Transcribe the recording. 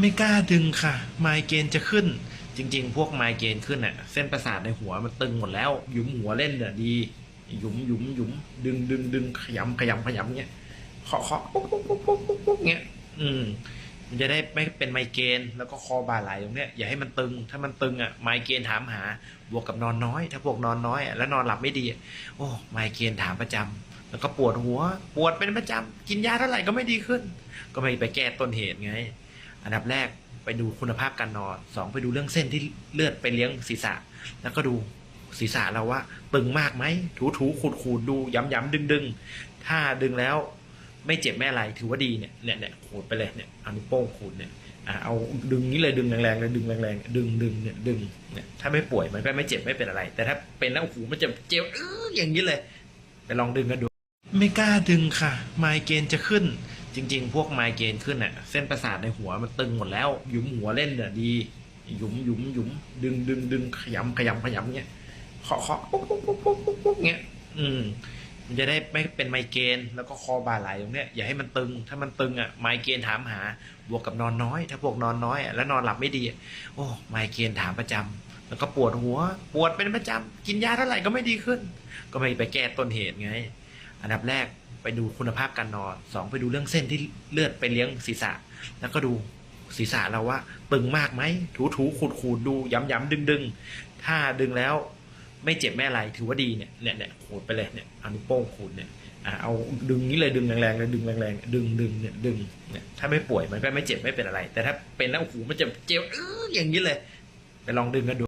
ไม่กล้าดึงค่ะ ไมเกรนจะขึ้น จริง ๆ พวกไมเกรนขึ้นอะเส้นประสาทในหัวมันตึงหมดแล้ว หยุมหัวเล่นเนี่ยดี หยุมหยุมหยุมดึงดึงดึงขยำขยำขยำเงี้ยเคาะเคาะปุ๊บปุ๊บปุ๊บปุ๊บปุ๊บปุ๊บเงี้ย อืม มันจะได้ไม่เป็นไมเกรนแล้วก็คอบ่าไหลตรงเนี้ยอย่าให้มันตึง ถ้ามันตึงอะไมเกรนถามหา บวกกับนอนน้อย ถ้าพวกนอนน้อยอะแล้วนอนหลับไม่ดีโอ้ไมเกรนถามประจำแล้วก็ปวดหัว ปวดเป็นประจำกินยาเท่าไหร่ก็ไม่ดีขึ้น ก็ไม่ไปแก้ต้นเหตุไง อันดับแรกไปดูคุณภาพการนอนสองไปดูเรื่องเส้นที่เลือดไปเลี้ยงศีรษะ แล้วก็ดูศีรษะเราว่าตึงมากไหมถูถูขูดขูดดูย้ำย้ำดึงดึงถ้าดึงแล้วไม่เจ็บไม่อะไรถือว่าดีเนี่ยเนี่ยเนี่ยขูดไปเลยเนี่ยเอานิ้วโป้งขูดเนี่ยเอาดึงนี้เลยดึงแรงๆเลยดึงแรงๆดึงดึงเนี่ยดึงเนี่ยถ้าไม่ป่วยมันก็ไม่เจ็บไม่เป็นอะไร แต่ถ้าเป็นแล้วโอ้โหมันจะเจ็บอื้ออย่างนี้เลยไปลองดึงกันดู ไม่กล้าดึงค่ะ ไมเกรนจะขึ้น จริง ๆ พวกไมเกรนขึ้นอะเส้นประสาทในหัวมันตึงหมดแล้ว หยุมหัวเล่นเนี่ยดี หยุมหยุมหยุมดึงดึงดึงขยำขยำขยำเงี้ยเคาะเคาะปุ๊บปุ๊บปุ๊บปุ๊บปุ๊บปุ๊บเงี้ยอืม มันจะได้ไม่เป็นไมเกรนแล้วก็คอบ่าไหลตรงเนี้ยอย่าให้มันตึง ถ้ามันตึงอะไมเกรนถามหา บวกกับนอนน้อย ถ้าพวกนอนน้อยอะแล้วนอนหลับไม่ดี โอ้ไมเกรนถามประจำแล้วก็ปวดหัว ปวดเป็นประจำกินยาเท่าไหร่ก็ไม่ดีขึ้น ก็ไม่ไปแก้ต้นเหตุไง อันดับแรกไปดูคุณภาพการนอนสองไปดูเรื่องเส้นที่เลือดไปเลี้ยงศีรษะ แล้วก็ดูศีรษะเราว่าตึงมากไหมถูถูขูดขูดดูย้ำย้ำดึงดึงถ้าดึงแล้วไม่เจ็บไม่อะไรถือว่าดีเนี่ยเนี่ยเนี่ยขูดไปเลยเนี่ยเอานิ้วโป้งขูดเนี่ยเอาดึงนี้เลยดึงแรงๆเลยดึงแรงๆดึงดึงเนี่ยดึงเนี่ยถ้าไม่ป่วยมันก็ไม่เจ็บไม่เป็นอะไร แต่ถ้าเป็นแล้วโอ้โหมันจะเจ็บอย่างนี้เลย ไปลองดึงกันดู